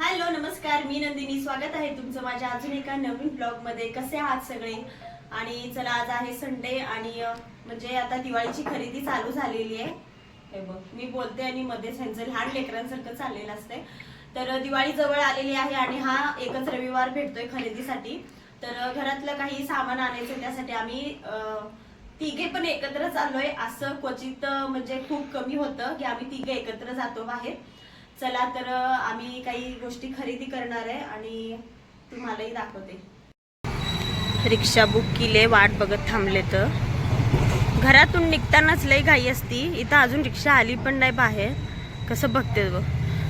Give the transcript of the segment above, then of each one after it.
Hello नमस्कार. मी नंदिनी. स्वागत आहे तुमचं माझ्या अजून एका नवीन ब्लॉगमध्ये कसे आहात सगळे? आणि चला आज आहे संडे आणि म्हणजे आता दिवाळीची खरेदी चालू झालेली आहे. हे बघ मी बोलते आणि मध्येच ह्यांचं लहान लेकरांसारखं चाललेलं असते. तर दिवाळी जवळ आलेली आहे आणि हा एकच रविवार भेटतोय खरेदीसाठी. तर घरातलं काही सामान आणायचं त्यासाठी आम्ही तिघे पण एकत्र चाललोय. असं क्वचित म्हणजे खूप कमी होतं की आम्ही तिघे एकत्र जातो बाहेर. चला तर आम्ही काही गोष्टी खरेदी करणार आहे आणि तुम्हालाही दाखवते. रिक्षा बुक केली वाट बघत थांबले तर. घरातून निघतानाच लई घाई असती. इथं अजून रिक्षा आली पण नाही बाहेर. कसं बघते बघ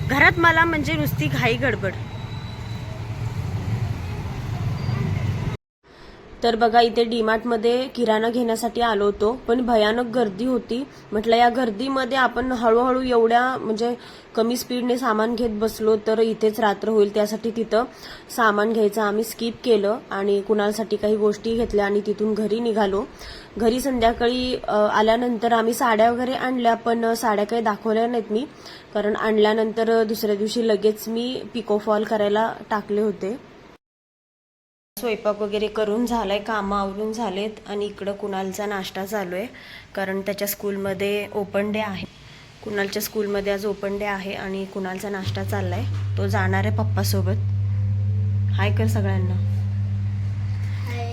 घरात मला म्हणजे नुसती घाई गडबड. तर बघा इथे डीमार्टमध्ये किराणा घेण्यासाठी आलो होतो पण भयानक गर्दी होती. म्हटलं या गर्दीमध्ये आपण हळूहळू एवढ्या म्हणजे कमी स्पीडने सामान घेत बसलो तर इथेच रात्र होईल त्यासाठी तिथं सामान घ्यायचं आम्ही स्किप केलं आणि कुणासाठी काही गोष्टी घेतल्या आणि तिथून घरी निघालो. घरी संध्याकाळी आल्यानंतर आम्ही साड्या वगैरे आणल्या पण साड्या काही दाखवल्या नाहीत मी. कारण आणल्यानंतर दुसऱ्या दिवशी लगेच मी पिको फॉल करायला टाकले होते. स्वयंपाक वगैरे करून झालाय कामं आवरून झालेत आणि इकडं कुणालचा नाश्ता चालू आहे कारण त्याच्या स्कूलमध्ये ओपन डे आहे. कुणालच्या स्कूलमध्ये आज ओपन डे आहे आणि कुणालचा नाश्ता चाललाय. तो जाणार आहे पप्पासोबत. हाय कर सगळ्यांना.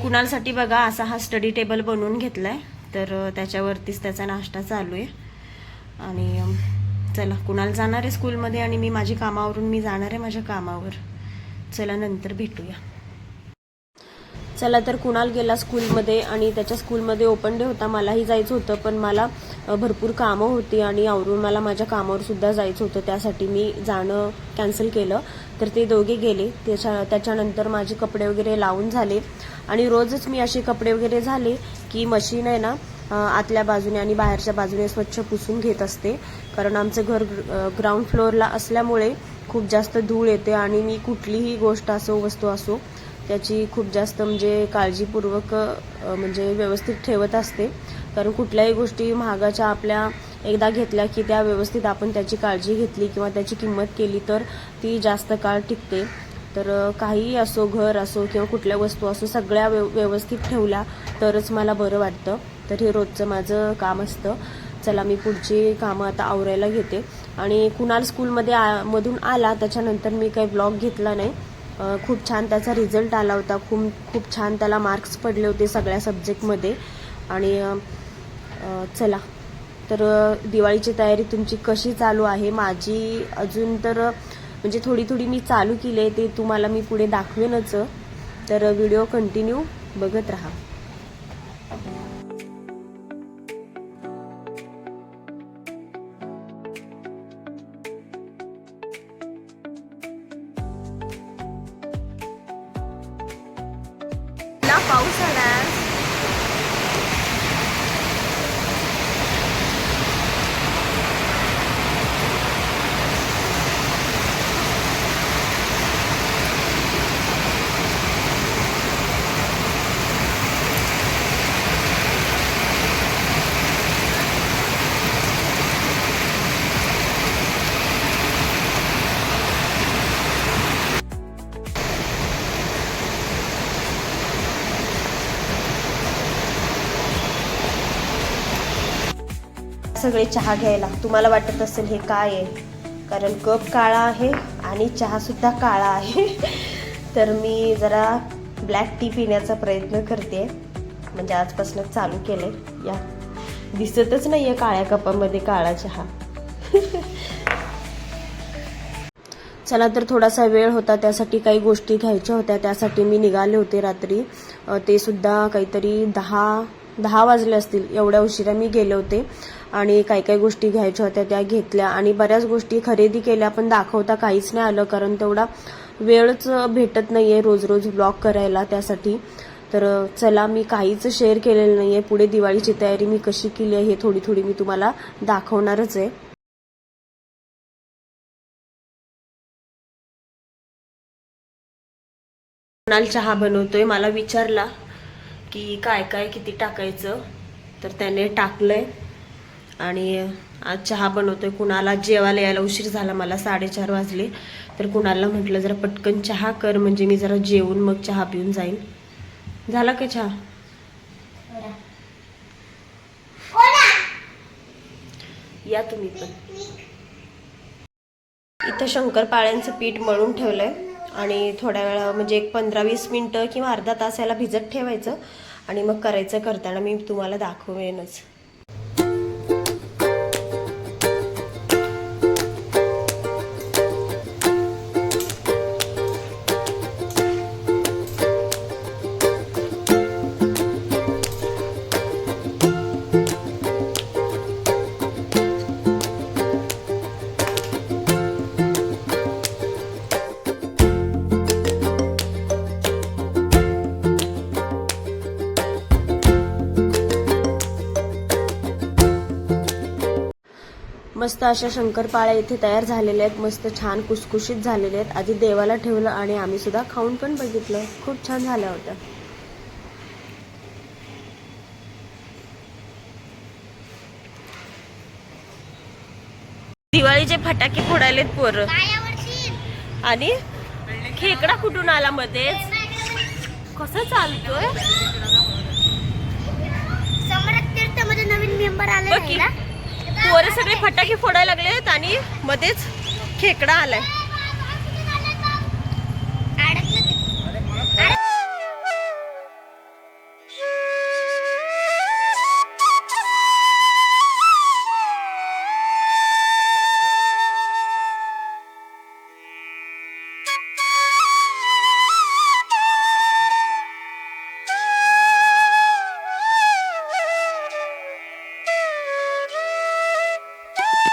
कुणालसाठी बघा असा हा स्टडी टेबल बनवून घेतलाय तर त्याच्यावरतीच त्याचा नाश्ता चालू आहे आणि चला कुणाल जाणार आहे स्कूलमध्ये आणि मी माझी कामावरून मी जाणार आहे माझ्या कामावर. चला नंतर भेटूया. चला तर कुणाल गेला स्कूलमध्ये आणि त्याच्या स्कूलमध्ये ओपन डे होता मलाही जायचं होतं पण मला भरपूर कामं होती आणि आवरून मला माझ्या कामावर सुद्धा जायचं होतं. त्यासाठी मी जाणं कॅन्सल केलं. तर ते दोघे गेले. त्याच्या त्याच्यानंतर माझे कपडे वगैरे लावून झाले. आणि रोजच मी असे कपडे वगैरे झाले की मशीन आहे ना आतल्या बाजूने आणि बाहेरच्या बाजूने स्वच्छ पुसून घेत असते. कारण आमचं घर ग्राउंड फ्लोअरला असल्यामुळे खूप जास्त धूळ येते आणि मी कुठलीही गोष्ट असो वस्तू असो त्याची खूप जास्त म्हणजे काळजीपूर्वक म्हणजे व्यवस्थित ठेवत असते. कारण कुठल्याही गोष्टी महागाच्या आपल्या एकदा घेतल्या की त्या व्यवस्थित आपण त्याची काळजी घेतली किंवा त्याची किंमत केली तर ती जास्त काळ टिकते. तर काहीही असो घर असो किंवा कुठल्या वस्तू असो सगळ्या व्यव व्यवस्थित ठेवल्या तरच मला बरं वाटतं. तर हे रोजचं माझं काम असतं. चला मी पुढची कामं आता आवरायला घेते. आणि कुणाल स्कूलमध्ये आ- मधून आला त्याच्यानंतर मी काही ब्लॉग घेतला नाही. खूप छान त्याचा रिझल्ट आला होता. खूप खूप छान त्याला मार्क्स पडले होते सगळ्या सब्जेक्टमध्ये आणि चला. तर दिवाळीची तयारी तुमची कशी चालू आहे? माझी अजून तर म्हणजे थोडी थोडी मी चालू केली आहे ते तुम्हाला मी पुढे दाखवेनच. तर व्हिडिओ कंटिन्यू बघत राहा. सगळे चहा घ्यायला. तुम्हाला वाटत असेल हे काय आहे? कारण कप काळा आहे आणि चहासुद्धा काळा आहे. तर मी जरा ब्लॅक टी पिण्याचा प्रयत्न करते. म्हणजे आजपासून चालू केले या. दिसतच नाही आहे काळ्या कपामध्ये काळा चहा. चला तर थोडासा वेळ होता. त्यासाठी काही गोष्टी घ्यायच्या होत्या. त्यासाठी मी निघाले होते रात्री. ते सुद्धा काहीतरी दहा दहा वाजले असतील एवढ्या उशिरा मी गेले होते. आणि काही काही गोष्टी घ्यायच्या होत्या त्या घेतल्या. आणि बऱ्याच गोष्टी खरेदी केल्या पण दाखवता काहीच नाही आलं कारण तेवढा वेळच भेटत नाही आहे रोज रोज ब्लॉग करायला त्यासाठी. तर चला मी काहीच शेअर केलेलं नाही आहे पुढे दिवाळीची तयारी मी कशी केली आहे हे थोडी थोडी मी तुम्हाला दाखवणारच आहे. कुणाल चहा बनवतोय मला विचारला. की काय काय किती टाकायचं तर त्याने टाकलंय. आणि आज चहा बनवतोय. कुणाला जेवायला यायला उशीर झाला मला साडेचार वाजले. तर कुणाला म्हटलं जरा पटकन चहा कर म्हणजे मी जरा जेवून मग चहा पिऊन जाईन. झाला का चहा? या तुम्ही पण. इथं शंकरपाळ्यांचं पीठ मळून ठेवलंय. आणि थोड्या वेळा म्हणजे एक पंधरा वीस मिनटं किंवा अर्धा तास याला भिजत ठेवायचं आणि मग करायचं करताना मी तुम्हाला दाखवेनच. मस्त अशा शंकरपाळ्या इथे तयार झालेल्या आहेत. मस्त छान कुसकुशीत झालेले आहेत. आधी देवाला ठेवलं आणि आम्ही सुद्धा खाऊन पण बघितलं. खूप छान झाल्या होत्या. दिवाळीचे फटाके फोडायलेत पोरं. आणि खेकडा कुठून आला मध्ये कसं चालतोय? नवीन मेंबर आले. पोरं सगळे फटाके फोडायला लागले आहेत आणि मध्येच खेकडा आलाय.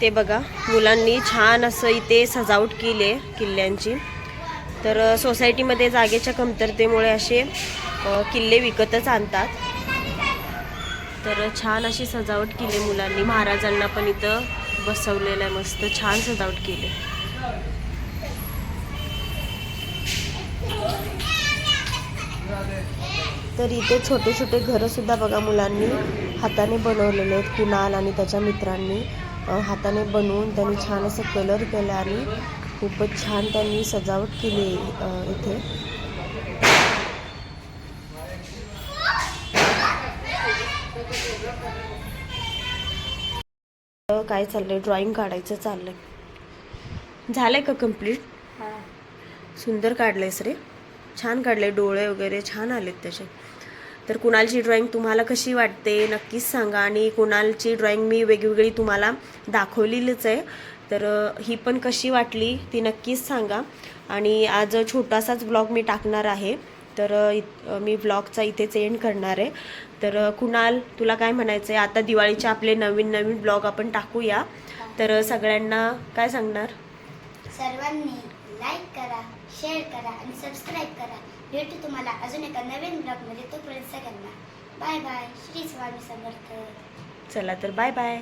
इथे बघा मुलांनी छान असं इथे सजावट केली आहे किल्ल्यांची. तर सोसायटीमध्ये जागेच्या कमतरतेमुळे असे किल्ले विकतच आणतात. तर छान अशी सजावट केली आहे मुलांनी. महाराजांना पण इथं बसवलेलं आहे मस्त छान सजावट केली आहे. तर इथे छोटे छोटे घरंसुद्धा बघा मुलांनी हाताने बनवलेले आहेत कुणाल आणि त्याच्या मित्रांनी. हाताने बनवून त्यांनी छान असं कलर केला आणि खूपच छान त्यांनी सजावट केली इथे. काय चाललंय? ड्रॉइंग काढायचं चाललंय. झालंय का कंप्लीट सुंदर काढलंयस रे. छान काढले डोळे वगैरे छान आलेत त्याचे. तर कुणालची ड्रॉइंग तुम्हाला कशी वाटते नक्कीच सांगा. आणि कुणालची ड्रॉइंग मी वेगवेगळी तुम्हाला दाखवलेलीच आहे. तर ही पण कशी वाटली ती नक्कीच सांगा. आणि आज छोटासाच ब्लॉग मी टाकणार आहे. तर मी ब्लॉगचा इथेच एंड करणार आहे. तर कुणाल तुला काय म्हणायचं आहे आता दिवाळीचे आपले नवीन नवीन ब्लॉग आपण टाकूया. तर सगळ्यांना काय सांगणार? सर्वांनी लाईक करा शेअर करा आणि सबस्क्राईब करा. भेटू तुम्हाला अजून एका नवीन ब्लॉगमध्ये तोपर्यंत सगळ्यांना बाय बाय. श्री स्वामी समर्थ. चला तर बाय बाय.